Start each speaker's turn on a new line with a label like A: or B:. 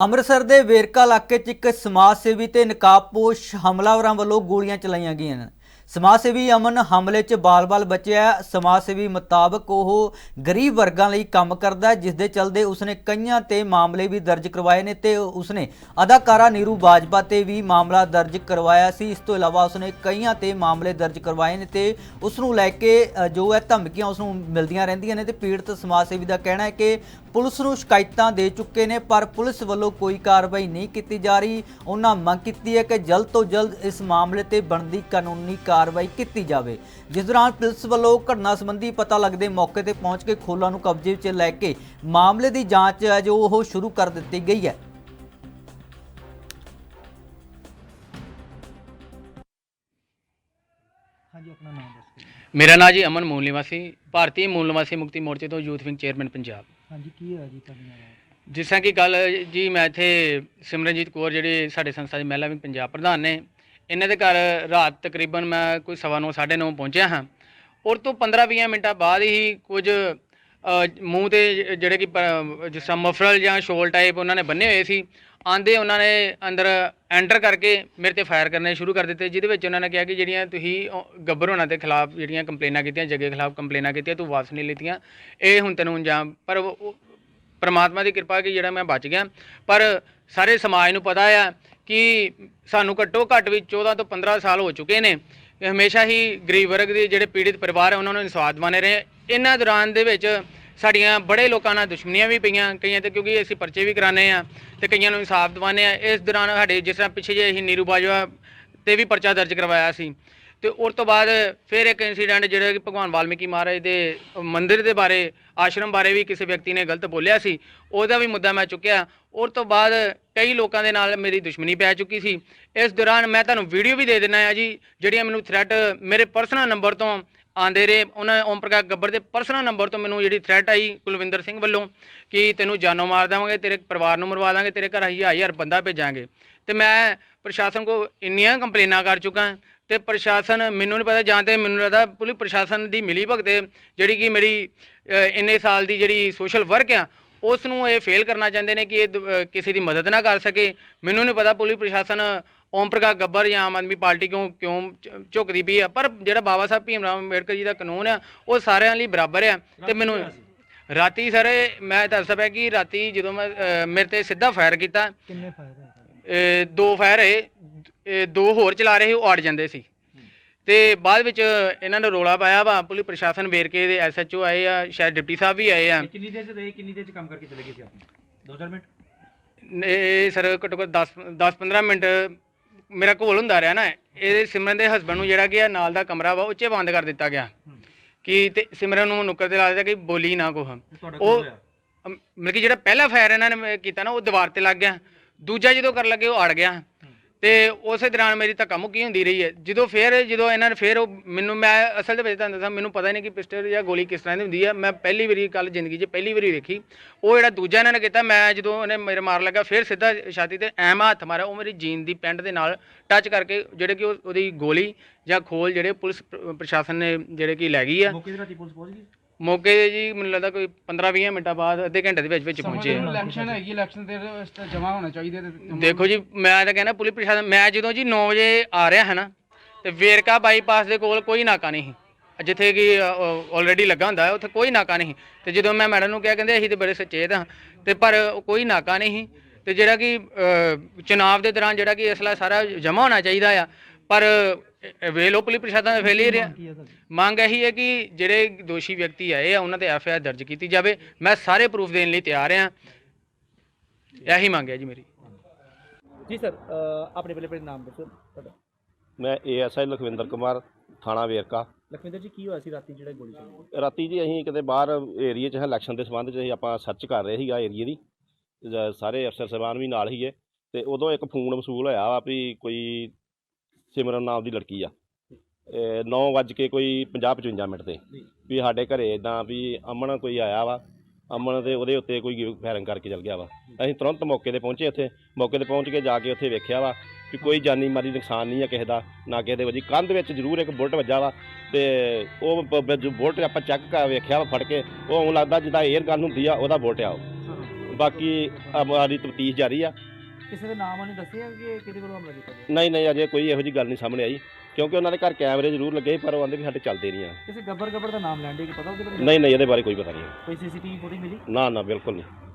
A: ਅੰਮ੍ਰਿਤਸਰ ਦੇ ਵੇਰਕਾ ਇਲਾਕੇ 'ਚ ਇੱਕ ਸਮਾਜ ਸੇਵੀ ਤੇ ਨਕਾਬਪੋਸ਼ ਹਮਲਾਵਰਾਂ ਵੱਲੋਂ ਗੋਲੀਆਂ ਚਲਾਈਆਂ ਗਈਆਂ ਨੇ। ਸਮਾਜ ਸੇਵੀ ਅਮਨ ਹਮਲੇ 'ਚ ਬਾਲ-ਬਾਲ ਬਚਿਆ। ਸਮਾਜ ਸੇਵੀ ਮੁਤਾਬਕ ਉਹ ਗਰੀਬ ਵਰਗਾਂ ਲਈ ਕੰਮ ਕਰਦਾ ਜਿਸ ਦੇ ਚਲਦੇ ਉਸਨੇ ਕਈਆਂ ਤੇ ਮਾਮਲੇ ਵੀ ਦਰਜ ਕਰਵਾਏ ਨੇ ਤੇ ਉਸਨੇ ਅਦਾਕਾਰਾ ਨੀਰੂ ਬਾਜਵਾ ਤੇ ਵੀ ਮਾਮਲਾ ਦਰਜ ਕਰਵਾਇਆ ਸੀ। ਇਸ ਤੋਂ ਇਲਾਵਾ ਉਸਨੇ ਕਈਆਂ ਤੇ ਮਾਮਲੇ ਦਰਜ ਕਰਵਾਏ ਨੇ ਤੇ ਉਸ ਨੂੰ ਲੈ ਕੇ ਅ, ਜੋ ਹੈ ਧਮਕੀਆਂ ਉਸ ਨੂੰ ਮਿਲਦੀਆਂ ਰਹਿੰਦੀਆਂ ਨੇ ਤੇ ਪੀੜਤ ਸਮਾਜ ਸੇਵੀ ਦਾ ਕਹਿਣਾ ਹੈ ਕਿ ਪੁਲਿਸ ਨੂੰ ਸ਼ਿਕਾਇਤਾਂ ਦੇ ਚੁੱਕੇ ਨੇ ਪਰ ਪੁਲਿਸ ਵੱਲੋਂ ਕੋਈ ਕਾਰਵਾਈ ਨਹੀਂ ਕੀਤੀ ਜਾ ਰਹੀ। ਉਹਨਾਂ ਮੰਗ ਕੀਤੀ ਹੈ ਕਿ ਜਲਦ ਤੋਂ ਜਲਦ ਇਸ ਮਾਮਲੇ ਤੇ ਬਣਦੀ ਕਾਨੂੰਨੀ ਕਾਰਵਾਈ ਕੀਤੀ ਜਾਵੇ। ਜਿਸ ਦੌਰਾਨ ਪੁਲਿਸ ਵੱਲੋਂ ਘਟਨਾ ਸੰਬੰਧੀ ਪਤਾ ਲੱਗਦੇ ਮੌਕੇ ਤੇ ਪਹੁੰਚ ਕੇ ਖੋਲਾਂ ਨੂੰ ਕਬਜ਼ੇ 'ਚ ਲੈ ਕੇ ਮਾਮਲੇ ਦੀ ਜਾਂਚ ਹੈ ਜੋ ਉਹ ਸ਼ੁਰੂ ਕਰ ਦਿੱਤੀ ਗਈ ਹੈ।
B: ਹਾਂਜੀ ਆਪਣਾ ਨਾਮ ਦੱਸ ਦਿਓ।
C: ਮੇਰਾ ਨਾਂ ਜੀ ਅਮਨ ਮੂਲ ਨਿਵਾਸੀ ਭਾਰਤੀ ਮੂਲ ਨਿਵਾਸੀ ਮੁਕਤੀ ਮੋਰਚੇ ਤੋਂ ਯੂਥ ਵਿੰਗ ਚੇਅਰਮੈਨ ਪੰਜਾਬ।
B: ਹਾਂਜੀ ਕੀ ਹੋਇਆ ਜੀ ਤੁਹਾਡੇ ਨਾਲ?
C: ਜਿਸ ਤਰ੍ਹਾਂ ਕਿ ਕੱਲ ਜੀ ਮੈਂ ਇੱਥੇ ਸਿਮਰਨਜੀਤ ਕੌਰ ਜਿਹੜੇ ਸਾਡੇ ਸੰਸਥਾ ਦੇ ਮਹਿਲਾ ਵਿੰਗ ਪੰਜਾਬ ਪ੍ਰਧਾਨ ਨੇ ਇਹਨਾਂ ਦੇ ਘਰ ਰਾਤ ਤਕਰੀਬਨ ਮੈਂ ਕੋਈ ਸਵਾ ਨੌ, ਸਾਢੇ ਨੌ ਪਹੁੰਚਿਆ ਹਾਂ। ਔਰ ਤੋਂ 15-20 ਮਿੰਟਾਂ ਬਾਅਦ ਹੀ ਕੁਝ ਮੂੰਹ ਤੇ ਜਿਹੜੇ ਕਿ ਪ- ਜਿਸ ਤਰ੍ਹਾਂ ਮਫਰਲ ਜਾਂ ਸ਼ੋਲ ਟਾਈਪ ਉਹਨਾਂ ਨੇ ਬੰਨੇ ਹੋਏ ਸੀ, ਆਂਦੇ ਉਹਨਾਂ ਨੇ ਅੰਦਰ ਐਂਟਰ ਕਰਕੇ ਮੇਰੇ ਤੇ ਫਾਇਰ ਕਰਨੇ ਸ਼ੁਰੂ ਕਰ ਦਿੱਤੇ, ਜਿਹਦੇ ਵਿੱਚ ਉਹਨਾਂ ਨੇ ਕਿਹਾ ਕਿ ਜਿਹੜੀਆਂ ਤੁਸੀਂ ਉਹ ਗੱਬਰ ਹੋਣਾ ਦੇ ਖਿਲਾਫ ਜਿਹੜੀਆਂ ਕੰਪਲੇਨਾਂ ਕੀਤੀਆਂ, ਜੱਗੇ ਖਿਲਾਫ ਕੰਪਲੇਨਾਂ ਕੀਤੀਆਂ, ਤੂੰ ਵਾਪਸ ਨਹੀਂ ਲਿੱਤੀਆਂ, ਇਹ ਹੁਣ ਤੈਨੂੰ ਅੰਜਾਮ, ਪਰ ਪਰਮਾਤਮਾ ਦੀ ਕਿਰਪਾ ਕਿ ਜਿਹੜਾ ਮੈਂ ਬਚ ਗਿਆ। ਪਰ ਸਾਰੇ ਸਮਾਜ ਨੂੰ ਪਤਾ ਆ ਕਿ ਸਾਨੂੰ ਘੱਟੋ ਘੱਟ ਵੀ 14 ਤੋਂ 15 ਸਾਲ ਹੋ ਚੁੱਕੇ ਨੇ। ਹਮੇਸ਼ਾ ਹੀ ਗਰੀਬ ਵਰਗ ਦੇ ਜਿਹੜੇ ਪੀੜਿਤ ਪਰਿਵਾਰ ਹੈ ਉਹਨਾਂ ਨੂੰ ਇਨਸਾਫ ਦਿਵਾਨੇ ਰਹੇ ਇਹਨਾਂ ਦੌਰਾਨ ਦੇ ਵਿੱਚ ਸਾਡੀਆਂ ਬੜੇ ਲੋਕਾਂ ਨਾਲ ਦੁਸ਼ਮਣੀਆਂ ਵੀ ਪਈਆਂ, ਕਈਆਂ ਤੇ ਕਿਉਂਕਿ ਅਸੀਂ ਪਰਚੇ ਵੀ ਕਰਾਣੇ ਆ ਤੇ ਕਈਆਂ ਨੂੰ ਇਨਸਾਫ ਦਿਵਾਨੇ ਆ। ਇਸ ਦੌਰਾਨ ਸਾਡੇ ਜਿਸ ਤਰ੍ਹਾਂ ਪਿੱਛੇ ਜੇ ਅਸੀਂ ਨੀਰੂ ਬਾਜਵਾ ਤੇ ਵੀ ਪਰਚਾ ਦਰਜ ਕਰਵਾਇਆ ਸੀ। ਤੇ ਉਸ ਤੋਂ ਬਾਅਦ ਫਿਰ ਇੱਕ ਇਨਸੀਡੈਂਟ ਜਿਹੜਾ ਕਿ ਭਗਵਾਨ ਵਾਲਮੀਕੀ ਮਹਾਰਾਜ ਦੇ ਮੰਦਿਰ ਦੇ ਬਾਰੇ, ਆਸ਼ਰਮ ਬਾਰੇ ਵੀ ਕਿਸੇ ਵਿਅਕਤੀ ਨੇ ਗਲਤ ਬੋਲਿਆ ਸੀ, ਉਹਦਾ ਵੀ ਮੁੱਦਾ ਮੈਂ ਚੁੱਕਿਆ। ਉਸ ਤੋਂ ਬਾਅਦ ਕਈ ਲੋਕਾਂ ਦੇ ਨਾਲ ਮੇਰੀ ਦੁਸ਼ਮਣੀ ਪੈ ਚੁੱਕੀ ਸੀ। ਇਸ ਦੌਰਾਨ ਮੈਂ ਤੁਹਾਨੂੰ ਵੀਡੀਓ ਵੀ ਦੇ ਦਿੰਦਾ ਆ ਜੀ, ਜਿਹੜੀਆਂ ਮੈਨੂੰ ਥ੍ਰੈਟ ਮੇਰੇ ਪਰਸਨਲ ਨੰਬਰ ਤੋਂ ਆਂਦੇ ਰਹੇ। ਉਹਨਾਂ ਓਮ ਪ੍ਰਕਾਸ਼ ਗੱਬਰ ਦੇ ਪਰਸਨਲ ਨੰਬਰ ਤੋਂ ਮੈਨੂੰ ਜਿਹੜੀ ਥ੍ਰੈਟ ਆਈ ਕੁਲਵਿੰਦਰ ਸਿੰਘ ਵੱਲੋਂ ਕਿ ਤੈਨੂੰ ਜਾਨੋਂ ਮਾਰ ਦੇਵਾਂਗੇ, ਤੇਰੇ ਪਰਿਵਾਰ ਨੂੰ ਮਰਵਾ ਦਾਂਗੇ, ਤੇਰੇ ਘਰ ਹਜ਼ਾਰ ਹਜ਼ਾਰ ਬੰਦਾ ਭੇਜਾਂਗੇ। ਤੇ ਮੈਂ ਪ੍ਰਸ਼ਾਸਨ ਕੋ ਇੰਨੀਆਂ ਕੰਪਲੇਨਾਂ ਕਰ ਚੁੱਕਾ ਤੇ ਪ੍ਰਸ਼ਾਸਨ ਮੈਨੂੰ ਨਹੀਂ ਪਤਾ ਜਾਂ ਤੇ ਮੈਨੂੰ ਲੱਗਦਾ ਪੁਲਿਸ ਪ੍ਰਸ਼ਾਸਨ ਦੀ ਮਿਲੀ ਭਗਤ ਜਿਹੜੀ ਕਿ ਮੇਰੀ ਇੰਨੇ ਸਾਲ ਦੀ ਜਿਹੜੀ ਸੋਸ਼ਲ ਵਰਕ ਆ ਉਸ ਨੂੰ ਇਹ ਫੇਲ ਕਰਨਾ ਚਾਹੁੰਦੇ ਨੇ ਕਿ ਇਹ ਕਿਸੇ ਦੀ ਮਦਦ ਨਾ ਕਰ ਸਕੇ। ਮੈਨੂੰ ਨਹੀਂ ਪਤਾ ਪੁਲਿਸ ਪ੍ਰਸ਼ਾਸਨ ਓਮ ਪ੍ਰਕਾਸ਼ ਗੱਬਰ ਜਾਂ ਆਮ ਆਦਮੀ ਪਾਰਟੀ ਕਿਉਂ ਕਿਉਂ ਝੁਕਦੀ ਪਈ ਆ ਪਰ ਜਿਹੜਾ ਬਾਬਾ ਸਾਹਿਬ ਭੀਮ ਰਾਓ ਅੰਬੇਡਕਰ ਜੀ ਦਾ ਕਾਨੂੰਨ ਆ ਉਹ ਸਾਰਿਆਂ ਲਈ ਬਰਾਬਰ ਆ। ਤੇ ਮੈਨੂੰ ਰਾਤੀ ਸਰ ਮੈਂ ਦੱਸਦਾ ਪਿਆ ਕਿ ਰਾਤੀ ਜਦੋਂ ਮੈਂ ਮੇਰੇ ਤੇ ਸਿੱਧਾ ਫਾਇਰ ਕੀਤਾ।
B: ਕਿੰਨੇ ਫਾਇਰ
C: ਦੋ ਫਾਇਰ ਹੈ ਇਹ ਦੋ ਹੋਰ ਚਲਾ ਰਹੇ ਸੀ ਉਹ ਅੜ ਜਾਂਦੇ ਸੀ। ਤੇ ਬਾਅਦ ਵਿੱਚ ਇਹਨਾਂ ਨੇ ਰੋਲਾ ਪਾਇਆ ਵਾ ਪੁਲਿਸ ਪ੍ਰਸ਼ਾਸਨ ਵੇਰਕੇ ਦੇ ਐਸਐਚਓ ਆਏ ਆ ਸ਼ਾਇਦ ਡਿਪਟੀ ਸਾਹਿਬ ਵੀ ਆਏ ਆ।
B: ਕਿੰਨੀ ਦੇਰ ਚ ਰਹੇ ਕਿੰਨੀ ਦੇਰ ਚ ਕੰਮ ਕਰਕੇ ਚਲੇ ਗਏ ਸੀ ਆਪ 2000 ਮਿੰਟ?
C: ਇਹ ਸਰ ਘੱਟੋ ਘੱਟ 10 10 15 ਮਿੰਟ ਮੇਰਾ ਕੋਲ ਹੁੰਦਾ ਰਿਹਾ ਨਾ ਇਹ ਸਿਮਰਨ ਦੇ ਹਸਬੰਡ ਨੂੰ ਜਿਹੜਾ ਕਿ ਆ ਨਾਲ ਦਾ ਕਮਰਾ ਵਾ ਉੱਚੇ ਬੰਦ ਕਰ ਦਿੱਤਾ ਗਿਆ। ਕਿ ਤੇ ਸਿਮਰਨ ਨੂੰ ਨੁੱਕਰ ਤੇ ਲਾ ਦਿੱਤਾ ਕਿ ਬੋਲੀ ਨਾ
B: ਤੁਹਾਡਾ
C: ਉਹ ਮਤਲਬ ਕਿ ਜਿਹੜਾ ਪਹਿਲਾ ਫਾਇਰ ਇਹਨਾਂ ਨੇ ਕੀਤਾ ਨਾ ਉਹ ਦੀਵਾਰ ਤੇ ਲੱਗ ਗਿਆ। ਦੂਜਾ ਜਦੋਂ ਕਰਨ ਲੱਗੇ ਉਹ ਅੜ ਗਿਆ। ਤੇ ਉਸੇ ਦੌਰਾਨ ਮੇਰੀ ਧੱਕਾ ਮੁੱਕੀ ਹੁੰਦੀ ਰਹੀ ਹੈ। ਜਦੋਂ ਫਿਰ, ਜਦੋਂ ਇਹਨਾਂ ਨੇ ਫਿਰ ਉਹ ਮੈਨੂੰ ਮੈਂ ਅਸਲ ਦੇ ਵਿੱਚ ਤੁਹਾਨੂੰ ਦੱਸਾਂ, ਮੈਨੂੰ ਪਤਾ ਹੀ ਨਹੀਂ ਕਿ ਪਿਸਟਲ ਜਾਂ ਗੋਲੀ ਕਿਸ ਤਰ੍ਹਾਂ ਦੀ ਹੁੰਦੀ ਹੈ। ਮੈਂ ਪਹਿਲੀ ਵਾਰੀ ਕੱਲ ਜ਼ਿੰਦਗੀ 'ਚ ਪਹਿਲੀ ਵਾਰੀ ਵੇਖੀ ਉਹ ਜਿਹੜਾ ਦੂਜਾ ਇਹਨਾਂ ਨੇ ਕੀਤਾ, ਮੈਂ ਜਦੋਂ ਉਹਨੇ ਮੇਰੇ ਮਾਰ ਲੱਗਾ, ਫਿਰ ਸਿੱਧਾ ਛਾਤੀ ਤੇ ਐਮ ਹੱਥ ਮਾਰਿਆ। ਉਹ ਮੇਰੀ ਜੀਨ ਦੀ ਪੈਂਟ ਦੇ ਨਾਲ ਟੱਚ ਕਰਕੇ, ਜਿਹੜੇ ਕਿ ਉਹ- ਉਹਦੀ ਗੋਲੀ ਜਾਂ ਖੋਲ ਜਿਹੜੇ ਪੁਲਿਸ, ਪ੍ਰਸ਼ਾਸਨ ਨੇ ਜਿਹੜੇ ਕਿ ਲੈ ਗਈ ਆ।
B: ਮੌਕੇ ਤੇ ਰਾਤੀ ਪੁਲਿਸ ਪਹੁੰਚ ਗਈ?
C: ਮੌਕੇ ਤੇ ਜੀ ਮੈਨੂੰ ਲੱਗਦਾ ਕੋਈ 15-20 ਮਿੰਟਾਂ ਬਾਅਦ ਅੱਧੇ ਘੰਟੇ ਦੇ ਵਿੱਚ ਵਿੱਚ ਪਹੁੰਚੇ ਆ।
B: ਇਲੈਕਸ਼ਨ ਹੈਗੀ ਇਲੈਕਸ਼ਨ ਦੇ ਜਮਾ ਹੋਣਾ ਚਾਹੀਦਾ
C: ਦੇਖੋ ਜੀ ਮੈਂ ਤਾਂ ਕਹਿੰਦਾ ਪੁਲਿਸ ਪ੍ਰਸ਼ਾਸਨ ਮੈਂ ਜਦੋਂ ਜੀ 9 ਵਜੇ ਆ ਰਿਹਾ ਹੈ ਨਾ ਤੇ ਵੇਰਕਾ ਬਾਈਪਾਸ ਦੇ ਕੋਲ ਕੋਈ ਨਾਕਾ ਨਹੀਂ ਸੀ। ਜਿੱਥੇ ਕਿ ਆਲਰੇਡੀ ਲੱਗਾ ਹੁੰਦਾ ਹੈ ਉੱਥੇ ਕੋਈ ਨਾਕਾ ਨਹੀਂ ਤੇ ਜਦੋਂ ਮੈਂ ਮੈਡਮ ਨੂੰ ਕਿਹਾ ਕਹਿੰਦੇ ਅਸੀਂ ਤੇ ਬੜੇ ਸੁਚੇਤ ਹਾਂ ਤੇ ਪਰ ਉਹ ਕੋਈ ਨਾਕਾ ਨਹੀਂ ਸੀ ਤੇ ਜਿਹੜਾ ਕਿ ਅ, ਚੁਣਾਵ ਦੇ ਦੌਰਾਨ ਜਿਹੜਾ ਕਿ ਅਸਲਾ ਸਾਰਾ ਜਮ੍ਹਾਂ ਹੋਣਾ ਚਾਹੀਦਾ ਆ ਪਰ ਵੇਖ ਲਓ ਪੁਲਿਸ ਪ੍ਰਸ਼ਾਸਨ ਦਾ ਫੇਲ ਹੀ ਰਿਹਾ
B: ਕੀ ਹੈ ਤੁਹਾਡੀ?
C: ਮੰਗ ਇਹੀ ਹੈ ਕਿ ਜਿਹੜੇ ਦੋਸ਼ੀ ਵਿਅਕਤੀ ਆਏ ਆ ਉਹਨਾਂ ਤੇ ਐਫ ਆਈ ਆਰ ਦਰਜ ਕੀਤੀ ਜਾਵੇ। ਮੈਂ ਸਾਰੇ ਪ੍ਰੂਫ ਦੇਣ ਲਈ ਤਿਆਰ ਹਾਂ ਇਹੀ ਮੰਗ ਹੈ ਜੀ ਮੇਰੀ।
B: ਜੀ ਸਰ ਆਪਣੇ ਪਹਿਲੇ ਪਹਿਲੇ ਨਾਮ ਦੱਸੋ ਤੁਹਾਡਾ।
D: ਮੈਂ ਏਐਸਆਈ ਲਖਵਿੰਦਰ ਕੁਮਾਰ ਥਾਣਾ ਵੇਰਕਾ।
B: ਲਖਵਿੰਦਰ ਜੀ ਕੀ ਹੋਇਆ ਸੀ ਰਾਤੀ ਜਿਹੜਾ ਗੋਲੀ ਚੱਲੀ?
D: ਰਾਤੀ ਜੀ ਅਸੀਂ ਕਿਤੇ ਬਾਹਰ ਏਰੀਏ 'ਚ ਹਾਂ ਇਲੈਕਸ਼ਨ ਦੇ ਸੰਬੰਧ 'ਚ ਅਸੀਂ ਆਪਾਂ ਸਰਚ ਕਰ ਰਹੇ ਸੀਗਾ ਏਰੀਏ ਦੀ। ਸਾਰੇ ਅਫਸਰ ਸਾਹਿਬਾਨ ਵੀ ਨਾਲ ਹੀਗੇ ਤੇ ਉਦੋਂ ਇੱਕ ਫੋਨ ਵਸੂਲ ਹੋਇਆ ਵਾ ਵੀ ਕੋਈ ਸਿਮਰਨ ਨਾਮ ਦੀ ਲੜਕੀ ਆ। 9 ਵੱਜ ਕੇ ਕੋਈ 50 55 ਮਿੰਟ ਤੇ। ਵੀ ਸਾਡੇ ਘਰੇ ਇਦਾਂ ਵੀ ਅਮਨ ਕੋਈ ਆਇਆ ਵਾ ਅਮਨ ਦੇ ਉਹਦੇ ਉੱਤੇ ਕੋਈ ਫਾਇਰਿੰਗ ਕਰਕੇ ਚਲ ਗਿਆ ਵਾ। ਅਸੀਂ ਤੁਰੰਤ ਮੌਕੇ ਤੇ ਪਹੁੰਚੇ ਉੱਥੇ। ਮੌਕੇ ਤੇ ਪਹੁੰਚ ਕੇ ਜਾ ਕੇ ਉੱਥੇ ਵੇਖਿਆ ਵਾ ਵੀ ਕੋਈ ਜਾਨੀ ਮਾਲੀ ਨੁਕਸਾਨ ਨਹੀਂ ਆ ਕਿਸੇ ਦਾ ਨਾ ਕਿਸੇ ਦੇ ਵਜੀ। ਕੰਧ ਵਿੱਚ ਜ਼ਰੂਰ ਇੱਕ ਬੁਲਟ ਵੱਜਾ ਵਾ ਤੇ ਉਹ ਬੁਲਟ ਆਪਾਂ ਚੈੱਕ ਕਰ ਵੇਖਿਆ ਵਾ ਫੜ ਕੇ ਉਹ ਲੱਗਦਾ ਜਿੱਦਾਂ 에ਅਰ ਗਨ ਹੁੰਦੀ ਆ ਉਹਦਾ ਬੁਲਟ ਆ ਬਾਕੀ ਹਮਾਰੀ ਤਫਤੀਸ਼ ਜਾਰੀ ਆ।
B: ਕਿਸੇ ਦੇ ਨਾਮ ਉਹਨੇ ਦੱਸਿਆ ਕਿ ਕਿਹਦੇ ਵੱਲੋਂ ਹਮਲਾ ਕੀਤਾ ਗਿਆ?
D: ਨਹੀਂ ਨਹੀਂ ਅਜੇ ਕੋਈ ਇਹੋ ਜੀ ਗੱਲ ਨਹੀਂ ਸਾਹਮਣੇ ਆਈ। ਕਿਉਂਕਿ ਉਹਨਾਂ ਦੇ ਘਰ ਕੈਮਰੇ ਜ਼ਰੂਰ ਲੱਗੇ ਸੀ, ਪਰ ਉਹ ਕਹਿੰਦੇ ਵੀ ਸਾਡੇ ਚੱਲਦੇ ਨਹੀਂ ਆ।
B: ਕਿਸੇ ਗੱਬਰ ਗੱਬਰ ਦਾ ਨਾਮ ਲੈਣ ਦੇ ਪਤਾ ਉਹਦੇ ਬਾਰੇ?
D: ਨਹੀਂ ਨਹੀਂ ਇਹਦੇ ਬਾਰੇ ਕੋਈ ਪਤਾ ਨਹੀਂ।
B: ਕੋਈ ਸੀਸੀਟੀਵੀ ਫੁਟੇਜ ਮਿਲੀ?
D: ਨਾ ਨਾ ਬਿਲਕੁਲ ਨਹੀਂ।